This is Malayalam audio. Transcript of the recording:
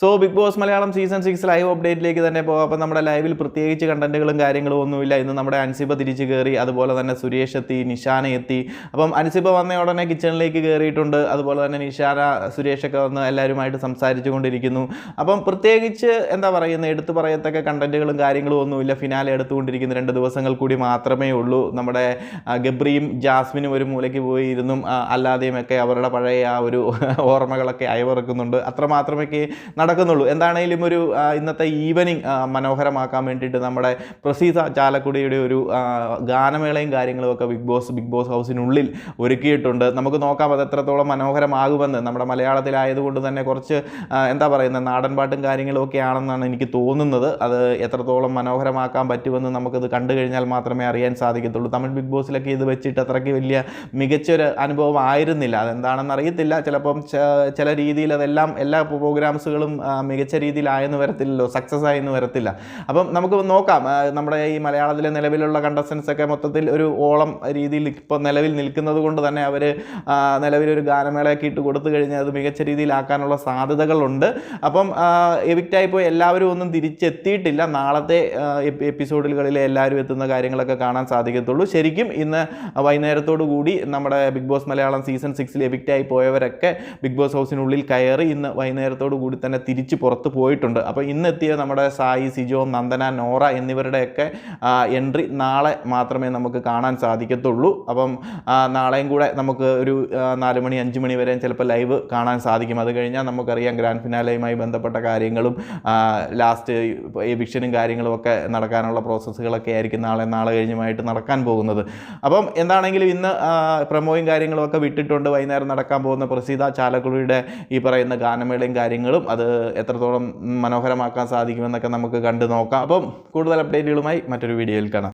So Bigg Boss Malayalam season six live അപ്ഡേറ്റിലേക്ക് തന്നെ പോകാം. അപ്പോൾ നമ്മുടെ ലൈവിൽ പ്രത്യേകിച്ച് കണ്ടന്റുകളും കാര്യങ്ങളും ഒന്നുമില്ല. ഇന്ന് നമ്മുടെ അൻസിബ തിരിച്ച് കയറി അതുപോലെ തന്നെ സുരേഷ് എത്തി നിഷാന എത്തി. അപ്പം അൻസിബ വന്ന ഉടനെ കിച്ചണിലേക്ക് കയറിയിട്ടുണ്ട് അതുപോലെ തന്നെ നിഷാന സുരേഷൊക്കെ വന്ന് എല്ലാവരുമായിട്ട് സംസാരിച്ചു കൊണ്ടിരിക്കുന്നു അപ്പം പ്രത്യേകിച്ച് എന്താ പറയുന്നത്? എടുത്തു പറയത്തക്ക കണ്ടന്റുകളും കാര്യങ്ങളും ഒന്നുമില്ല. ഫിനാലെ എടുത്തുകൊണ്ടിരിക്കുന്ന രണ്ട് ദിവസങ്ങൾ കൂടി മാത്രമേ ഉള്ളൂ. നമ്മുടെ ഗബ്രിയും ജാസ്മിനും ഒരു മൂലയ്ക്ക് പോയി ഇരുന്നും ആ, അല്ലാതെയും ഒക്കെ അവരുടെ പഴയ ആ ഒരു ഓർമ്മകളൊക്കെ അയവിറക്കുന്നുണ്ട്. അത്രമാത്രമൊക്കെ നടക്കുന്നുള്ളൂ. എന്താണെങ്കിലും ഒരു ഇന്നത്തെ ഈവനിങ് മനോഹരമാക്കാൻ വേണ്ടിയിട്ട് നമ്മുടെ പ്രസീസ ചാലക്കുടിയുടെ ഒരു ഗാനമേളയും കാര്യങ്ങളും ഒക്കെ ബിഗ് ബോസ് ബിഗ് ബോസ് ഹൗസിനുള്ളിൽ ഒരുക്കിയിട്ടുണ്ട്. നമുക്ക് നോക്കാം അത് എത്രത്തോളം മനോഹരമാകുമെന്ന്. നമ്മുടെ മലയാളത്തിലായതുകൊണ്ട് തന്നെ കുറച്ച് എന്താ പറയുന്നത് നാടൻ പാട്ടും കാര്യങ്ങളും ഒക്കെ ആണെന്നാണ് എനിക്ക് തോന്നുന്നത്. അത് എത്രത്തോളം മനോഹരമാക്കാൻ പറ്റുമെന്ന് നമുക്കത് കണ്ടു കഴിഞ്ഞാൽ മാത്രമേ അറിയാൻ സാധിക്കത്തുള്ളൂ. തമിഴ് ബിഗ് ബോസിലൊക്കെ ഇത് വെച്ചിട്ട് അത്രയ്ക്ക് വലിയ മികച്ചൊരു അനുഭവം ആയിരുന്നില്ല. അതെന്താണെന്ന് അറിയത്തില്ല. ചിലപ്പം ചില രീതിയിൽ അതെല്ലാം എല്ലാ പ്രോഗ്രാംസുകളും മികച്ച രീതിയിലായെന്ന് വരത്തില്ലല്ലോ സക്സസ് ആയെന്ന് വരത്തില്ല. അപ്പം നമുക്ക് നോക്കാം നമ്മുടെ ഈ മലയാളത്തിലെ നിലവിലുള്ള കണ്ടസ്റ്റൻസ് ഒക്കെ മൊത്തത്തിൽ ഒരു ഓളം രീതിയിൽ ഇപ്പോൾ നിലവിൽ നിൽക്കുന്നത് കൊണ്ട് തന്നെ അവർ നിലവിലൊരു ഗാനമേളയൊക്കെ ഇട്ട് കൊടുത്തു കഴിഞ്ഞാൽ അത് മികച്ച രീതിയിലാക്കാനുള്ള സാധ്യതകളുണ്ട്. അപ്പം എവിക്റ്റായിപ്പോൾ എല്ലാവരും ഒന്നും തിരിച്ചെത്തിയിട്ടില്ല. നാളത്തെ എപ്പിസോഡുകളിലെ എല്ലാവരും എത്തുന്ന കാര്യങ്ങളൊക്കെ കാണാൻ സാധിക്കത്തുള്ളൂ. ശരിക്കും ഇന്ന് വൈകുന്നേരത്തോടു കൂടി നമ്മുടെ ബിഗ് ബോസ് മലയാളം സീസൺ സിക്സിൽ എവിക്റ്റായി പോയവരൊക്കെ ബിഗ് ബോസ് ഹൗസിനുള്ളിൽ കയറി ഇന്ന് വൈകുന്നേരത്തോടു കൂടി തന്നെ തിരിച്ച് പുറത്ത് പോയിട്ടുണ്ട്. അപ്പോൾ ഇന്ന് എത്തിയ നമ്മുടെ സായി സിജോ നന്ദന നോറ എന്നിവരുടെയൊക്കെ എൻട്രി നാളെ മാത്രമേ നമുക്ക് കാണാൻ സാധിക്കത്തുള്ളൂ. അപ്പം നാളെയും കൂടെ നമുക്ക് ഒരു നാല് മണി അഞ്ച് മണി വരെയും ചിലപ്പോൾ ലൈവ് കാണാൻ സാധിക്കും. അത് കഴിഞ്ഞാൽ നമുക്കറിയാം ഗ്രാൻഡ് ഫിനാലയുമായി ബന്ധപ്പെട്ട കാര്യങ്ങളും ലാസ്റ്റ് എവിക്ഷനും കാര്യങ്ങളും ഒക്കെ നടക്കാനുള്ള പ്രോസസ്സുകളൊക്കെ ആയിരിക്കും നാളെ നാളെ കഴിഞ്ഞുമായിട്ട് നടക്കാൻ പോകുന്നത്. അപ്പം എന്താണെങ്കിലും ഇന്ന് പ്രമോയും കാര്യങ്ങളും ഒക്കെ വിട്ടിട്ടുണ്ട്. വൈകുന്നേരം നടക്കാൻ പോകുന്ന പ്രസീത ചാലക്കുടിയുടെ ഈ പറയുന്ന ഗാനമേളയും കാര്യങ്ങളും. അത് എത്രത്തോളം മനോഹരമാക്കാൻ സാധിക്കുമെന്നൊക്കെ നമുക്ക് കണ്ടു നോക്കാം. അപ്പം കൂടുതൽ അപ്ഡേറ്റുകളുമായി മറ്റൊരു വീഡിയോയിൽ കാണാം.